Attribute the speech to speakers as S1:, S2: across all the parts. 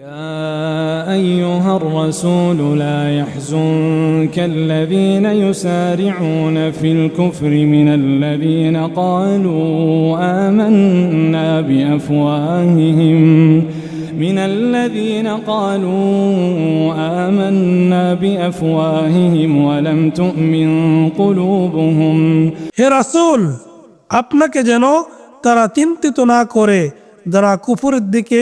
S1: يا أيها الرسول لا يحزنك الذين يسارعون في الكفر من الذين قالوا آمنا بأفواههم من الذين قالوا آمنا بأفواههم ولم تؤمن قلوبهم
S2: হে রাসূল আপনাকে যেন তারা চিন্তিত না করে যারা কুফুরের দিকে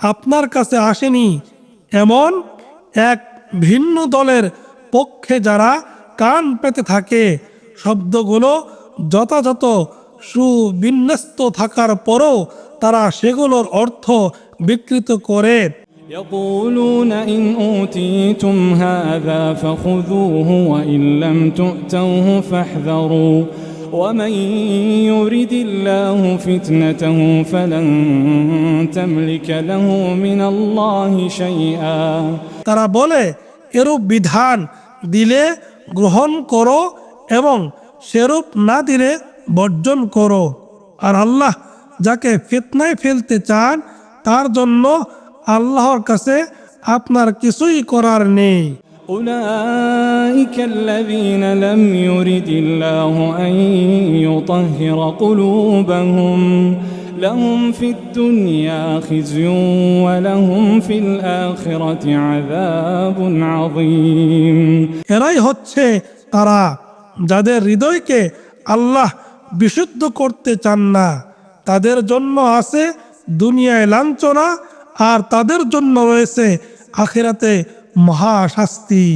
S2: আপনার কাছে আসেনি এমন এক ভিন্ন দলের পক্ষে যারা কান পেতে থাকে শব্দগুলো যথাযথ সুবিন্যস্ত থাকার পরও তারা সেগুলোর অর্থ বিকৃত করে
S1: يقولون إن أوتيتم هذا فخذوه وإن لم تؤتوه فاحذروا ومن يرد الله فتنته فلن تملك له من الله شيئا
S2: তারা বলে এরূপ বিধান দিলে গ্রহণ করো এবং সেরূপ না দিলে বর্জন করো আর আল্লাহ যাকে ফিতনায় ফেলতে চান তার জন্য আল্লাহর কাছে আপনার কিছুই করার নেই
S1: أولئك الذين لم يرد الله أن يطهر قلوبهم لهم في الدنيا خزي ولهم في الآخرة عذاب عظيم
S2: এরাই হচ্ছে তারা যাদের হৃদয়কে আল্লাহ বিশুদ্ধ করতে চান না তাদের জন্য আছে দুনিয়ায় লাঞ্ছনা আর তাদের জন্য রয়েছে আখিরাতে মহাশাস্তি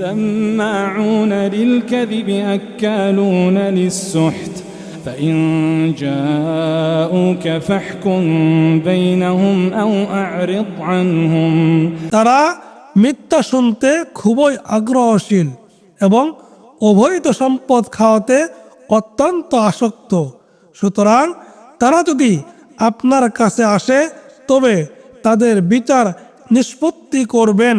S1: سماعون للكذب أكالون للسحت فإن جاءوك فاحكم بينهم أو أعرض عنهم
S2: তারা মিথ্যা শুনতে খুবই আগ্রহশীল এবং অবৈধ সম্পদ খাওয়াতে অত্যন্ত আসক্ত সুতরাং তারা যদি আপনার কাছে আসে তবে তাদের বিচার নিষ্পত্তি করবেন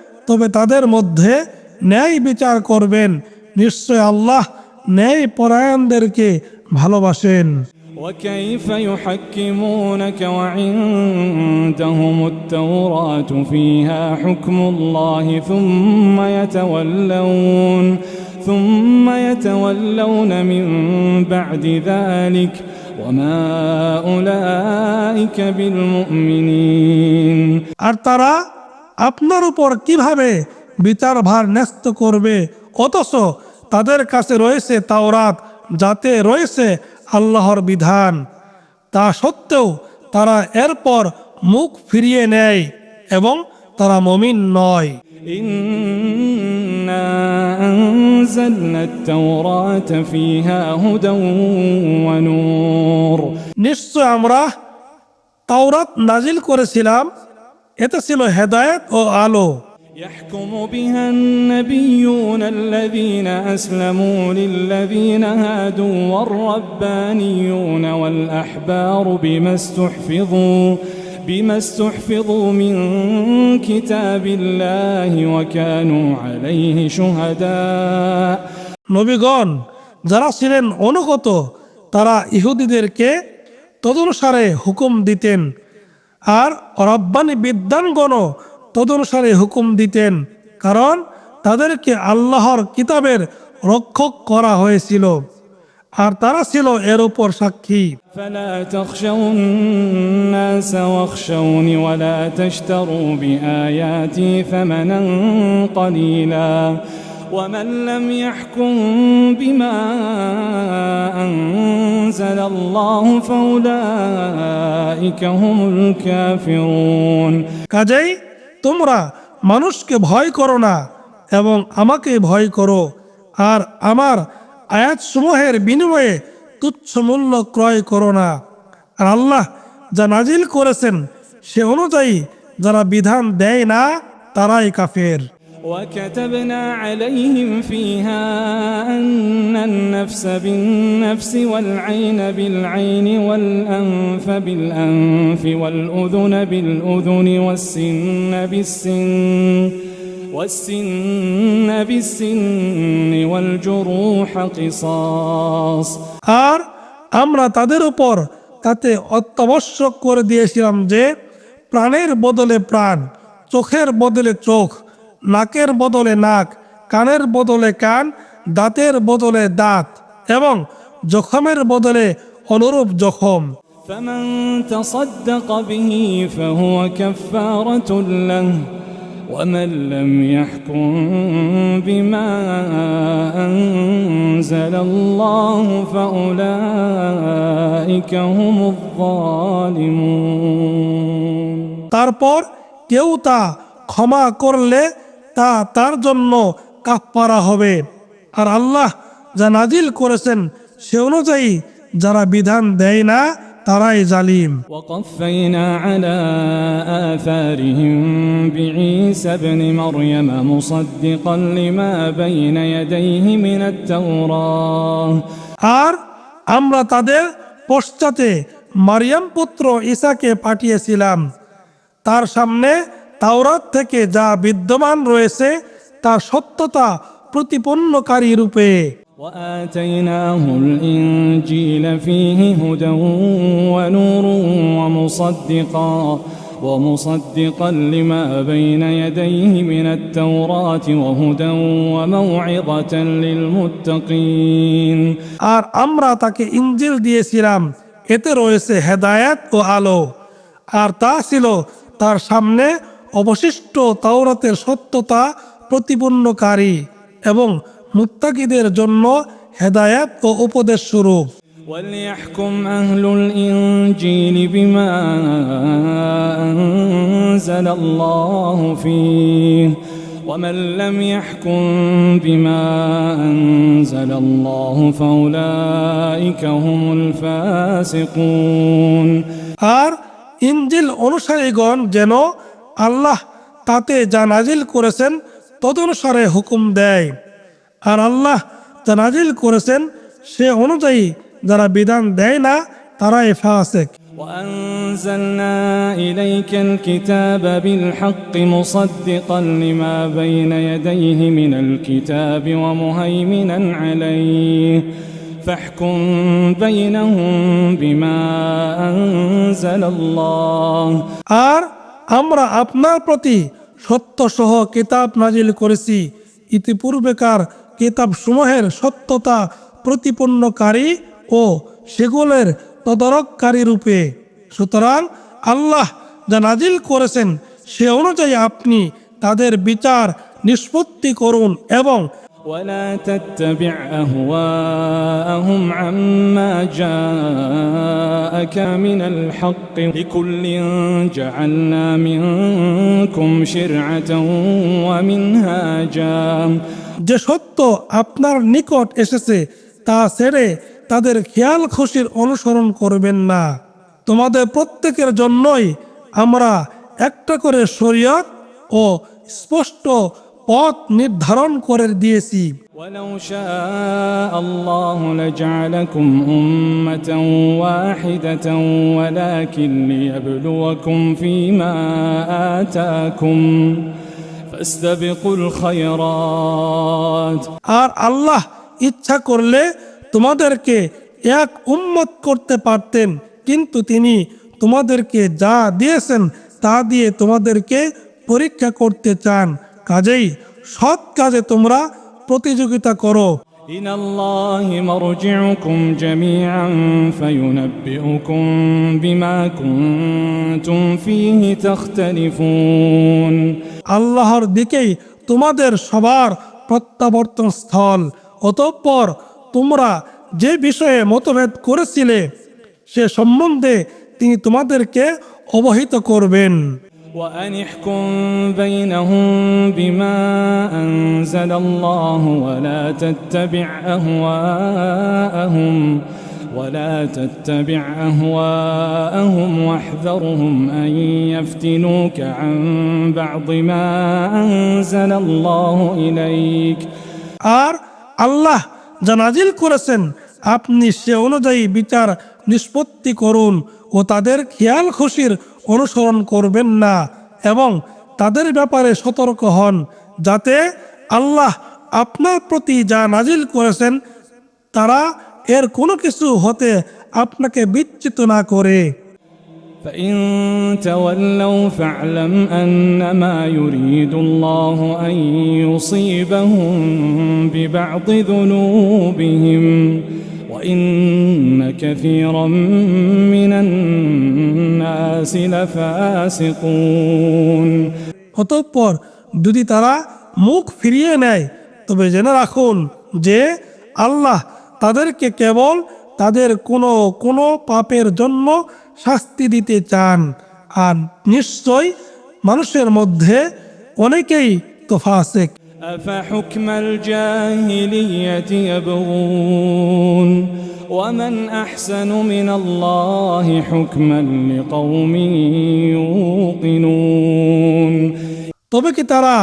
S2: তবে তাদের মধ্যে ন্যায় বিচার করবেন নিশ্চয় আল্লাহ ন্যায় পরায়ণদেরকে ভালোবাসেন
S1: وكيف يحكمونك وعندهم التوراة فيها حكم الله ثم يتولون ثم يتولون من بعد ذلك وما أولئك بالمؤمنين
S2: আর তারা আপনার উপর কিভাবে বিচার ভার ন্যস্ত করবে অথচ তাদের কাছে রয়েছে তাওরাত যাতে রয়েছে আল্লাহর বিধান তা সত্ত্বেও তারা এরপর মুখ ফিরিয়ে নেয় এবং তারা মমিন নয়
S1: إنا أنزلنا التوراة فيها هدى ونور
S2: নিশ্চয় আমরা তাওরাত নাজিল করেছিলাম এতে ছিল হেদায়েত ও আলো
S1: يحكم بها النبيون الذين أسلموا للذين هادوا والربانيون والأحبار بما استحفظوا بما استحفظوا من كتاب الله وكانوا عليه شهداء
S2: নবীগণ যারা ছিলেন অনুগত তারা ইহুদিদেরকে তদনুসারে হুকুম দিতেন আর রব্বানি বিদ্যানগণও তদনুসারে হুকুম দিতেন কারণ তাদেরকে আল্লাহর কিতাবের রক্ষক করা হয়েছিল আর তারা ছিল এর উপর সাক্ষী
S1: فلا تخشوا الناس واخشوني ولا تشتروا بآياتي ثمنا قليلا ومن لم يحكم بما أنزل الله فأولئك هم الكافرون
S2: কাজেই তোমরা মানুষকে ভয় করো না এবং আমাকে ভয় করো আর আমার আয়াতসমূহের বিনিময়ে তুচ্ছ মূল্য ক্রয় করো না আর আল্লাহ যা নাজিল করেছেন সে অনুযায়ী যারা বিধান দেয় না তারাই কাফের
S1: وكتبنا عليهم فيها أن النفس بالنفس والعين بالعين والأنف بالأنف والأذن بالأذن والسن بالسن والسن بالسن والجروح قصاص
S2: আর আমরা তাদের উপর তাতে অত্যাবশ্যক করে দিয়েছিলাম যে প্রাণের বদলে প্রাণ চোখের বদলে চোখ নাকের বদলে নাক কানের বদলে কান দাঁতের বদলে দাঁত এবং জখমের বদলে অনুরূপ জখম
S1: فمن تصدق به فهو كفارة له ومن لم يحكم بما أنزل الله فأولئك هم الظالمون
S2: তারপর কেউ তা ক্ষমা করলে তা তার জন্য কাফারা হবে আর আল্লাহ যা নাজিল করেছেন সে অনুযায়ী যারা বিধান দেয় না তারাই জালিম
S1: وقفينا على آثارهم بعيسى ابن مريم مصدقا لما بين يديه من التوراة
S2: আর আমরা তাদের পশ্চাতে মারিয়াম পুত্র ঈসাকে পাঠিয়েছিলাম তার সামনে তাওরাত থেকে যা বিদ্যমান রয়েছে তার সত্যতা প্রতিপন্নকারী রূপে
S1: وآتيناه الإنجيل فيه هدى ونور ومصدقا ومصدقا لما بين يديه من التوراة وهدى وموعظة للمتقين
S2: আর আমরা তাকে ইঞ্জিল দিয়েছিলাম এতে রয়েছে হেদায়াত ও আলো আর তা ছিল তার সামনে অবশিষ্ট তাওরাতের সত্যতা প্রতিপন্নকারী এবং মুত্তাকিদের জন্য হেদায়াত ও উপদেশ স্বরূপ
S1: وليحكم أهل الإنجيل بما أنزل الله فيه ومن لم يحكم بما أنزل الله فأولئك هم الفاسقون
S2: আর ইঞ্জিল অনুসারীগণ যেন আল্লাহ তাতে যা নাজিল করেছেন তদনুসারে হুকুম দেয় আর আল্লাহ যা নাজিল করেছেন সে অনুযায়ী যারা বিধান দেয় না তারাই ফাসেক
S1: وأنزلنا إليك الكتاب بالحق مصدقا لما بين يديه من الكتاب ومهيمنا عليه فاحكم بينهم بما أنزل الله
S2: আর আমরা আপনার প্রতি সত্য সহ কিতাব নাজিল করেছি। ইতিপূর্বেকার কিতাব সমূহের সত্যতা প্রতিপন্নকারী ও সেগুলোর তদারককারী রূপে। সুতরাং আল্লাহ যা নাজিল করেছেন, সে অনুযায়ী আপনি তাদের বিচার নিষ্পত্তি করুন এবং
S1: ولا تتبع أهواءهم عما جاءك من الحق لكل جعلنا منكم شرعة ومنهاجا
S2: যে সত্য আপনার নিকট এসেছে তা ছেড়ে তাদের খেয়াল খুশির অনুসরণ করবেন না তোমাদের প্রত্যেকের জন্যই আমরা একটা করে শরীয়ত ও স্পষ্ট পথ নির্ধারণ করে দিয়েছি
S1: ولو شاء الله لجعلكم أمة واحدة ولكن ليبلوكم فيما آتاكم فاستبقوا الخيرات
S2: আর আল্লাহ ইচ্ছা করলে তোমাদেরকে এক উম্মত করতে পারতেন কিন্তু তিনি তোমাদেরকে যা দিয়েছেন তা দিয়ে তোমাদেরকে পরীক্ষা করতে চান কাজেই সৎ কাজে তোমরা প্রতিযোগিতা করো
S1: إلى الله مرجعكم جميعا فينبئكم بما كنتم فيه تختلفون
S2: আল্লাহর দিকেই তোমাদের সবার প্রত্যাবর্তন স্থল অতঃপর তোমরা যে বিষয়ে মতভেদ করেছিলে সে সম্বন্ধে তিনি তোমাদেরকে অবহিত করবেন
S1: وأن احكم بينهم بما أنزل الله ولا تتبع أهواءهم ولا تتبع أهواءهم واحذرهم أن يفتنوك عن بعض ما أنزل الله إليك
S2: আর আল্লাহ যা নাজিল করেছেন আপনি সে অনুযায়ী বিচার নিষ্পত্তি করুন ও তাদের খেয়াল খুশির অনুসরণ করবেন না এবং তাদের ব্যাপারে সতর্ক হন যাতে আল্লাহ আপনার প্রতি যা নাজিল করেছেন তারা এর কোনো কিছু হতে আপনাকে বিচ্যুত না করে
S1: فإن تولوا فاعلم أنما يريد الله أن يصيبهم ببعض ذنوبهم وإن كثيرا من الناس لفاسقون
S2: অতঃপর যদি তারা মুখ ফিরিয়ে নেয় তবে জেনে রাখুন যে আল্লাহ তাদেরকে কেবল তাদের কোনো কোনো পাপের জন্য শাস্তি দিতে চান আর নিশ্চয় মানুষের মধ্যে অনেকেই তো ফাসেক
S1: أفحكم الجاهلية يبغون ومن أحسن من الله حكما لقوم يوقنون
S2: তবে কি তারা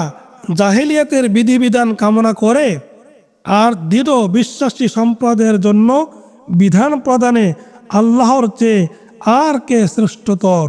S2: জাহেলিয়াতের বিধিবিধান কামনা করে আর দৃঢ় বিশ্বাসী সম্প্রদায়ের জন্য বিধান প্রদানে আল্লাহর চেয়ে আর কে শ্রেষ্ঠতর